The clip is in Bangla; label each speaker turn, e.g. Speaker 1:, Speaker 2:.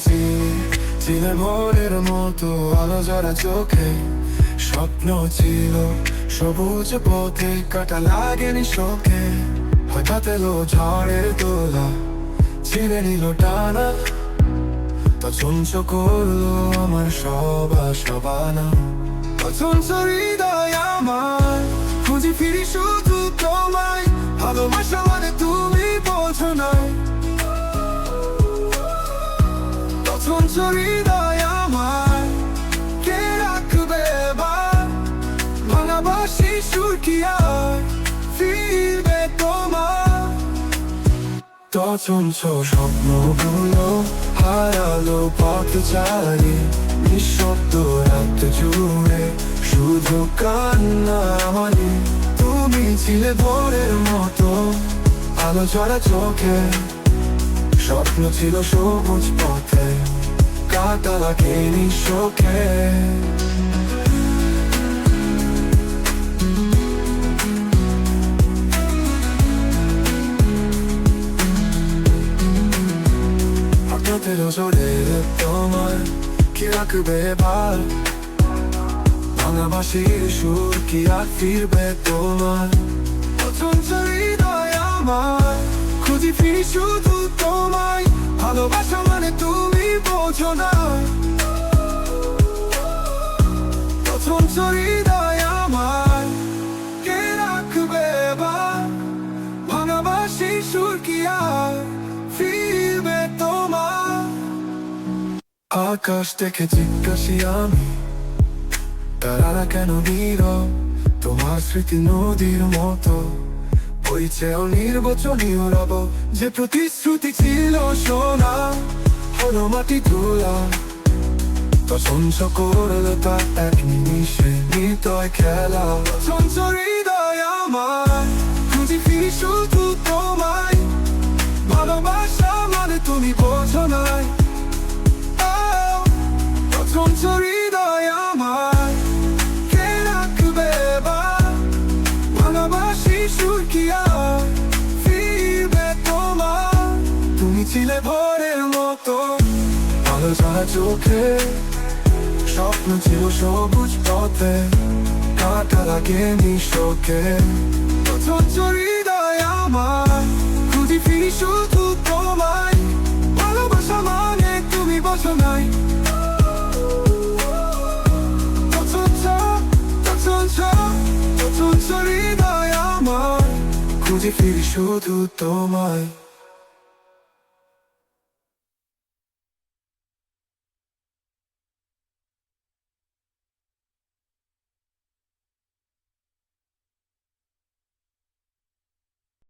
Speaker 1: ছিলে ভোরের মতো আলো জরা চোখে স্বপ্ন ছিল সবুজ পথে কাটা লাগেনি শোকে হঠাৎ এলো ঝড়ের দোলা ছিঁড়ে নিল টানা তছঞ্চ করল আমার সব সবানা তছঞ্চ হৃদয় আমার খুঁজি ফিরি শুধু তোমায় ভালোবাসা তছঞ্চ হৃদয় আমার কে রাখবে এবার ভাঙাবা শিশুর কি আর ফিরবে তছঞ্চ স্বপ্নগুলো হারালো পথ চারি নিঃশব্দ রাত জুড়ে শুধু কান্না মানে তুমি ছিলে ভোরের মতো আলো চোখে স্বপ্ন ছিল সবুজ পথে কাটা লাগেনি শোকে হঠাৎ এলো জোরের তোমার কি রাখবে এবার? ভাঙা বাসির সুর কি আর ফিরবে তোমার? অথচ হৃদয় আমার, খুঁজি ফিরি শুধু তোমায়। ভালোবাসা আকাশ থেকে জিজ্ঞাসি আমি, তারা কেন নীরব তোমার স্মৃতি নদীর মতো। বইছে নির্বচনীয় রব যে প্রতিশ্রুতি ছিল সোনা, হলো মাটি ধুলা। তো সঞ্চ করল তা এক নিমিষে নিতয় খেলা। সঞ্চ হৃদয় আমার, খুঁজি ফিরি শুধু তুমি ছিলে ভোরের মতো। আলো ঝরা চোখে স্বপ্ন ছিল সবুজ পথে। কাটা লাগেনি শোকে অথচ হৃদয় আমার খুঁজি ফিরি শুধু তোমায়। ভালোবাসা মানে তুমি বোঝো নাই। খুঁজি ফিরি শুধু তোমায়।